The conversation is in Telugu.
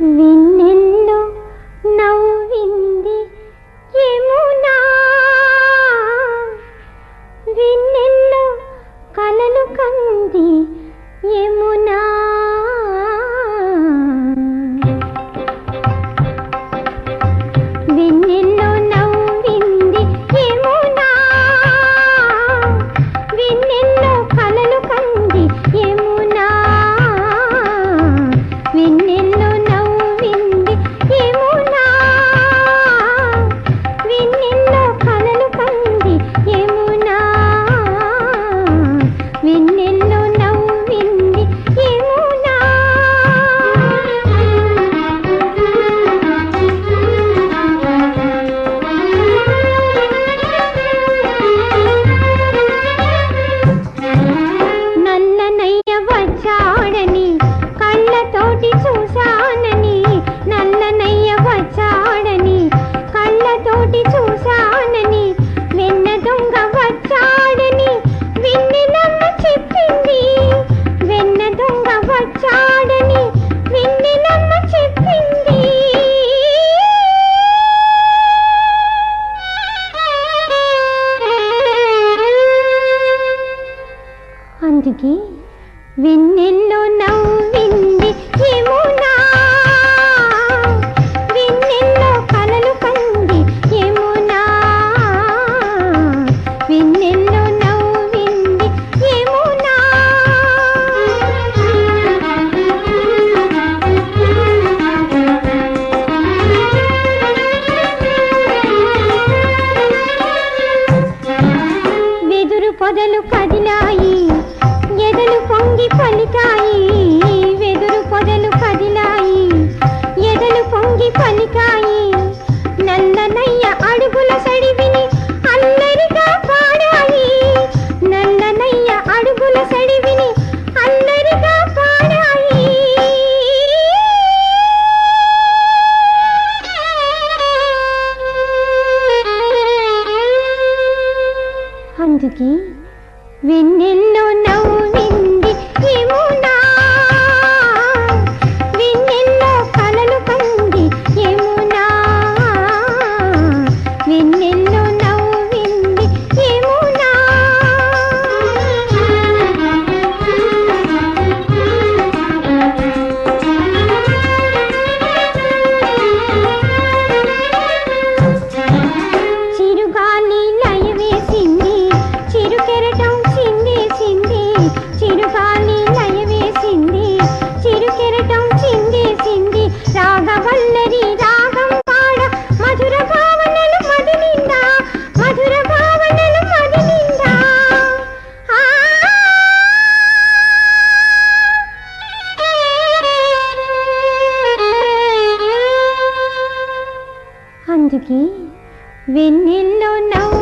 వెన్నెల్లో బతికి వెన్నెల్లో నవ్వింది యమునా. వెన్నెల్లో కలలు కంది యమునా. వెన్నెల్లో నవ్వింది యమునా. వెదురు పొదలు కదిలా పలికాయి వెదురు పొదలు కదిలాయి ఎదలు పొంగి పలికాయి. నల్లనయ్య అడుగుల సడివిని అల్లరిగా పాడాయి. నల్లనయ్య అడుగుల సడివిని అల్లరిగా పాడాయి. అందుకే వెన్నెల్లో నవ్వింది యమునా వెన్నెల్లో వెన్నెల్లో నవ్వు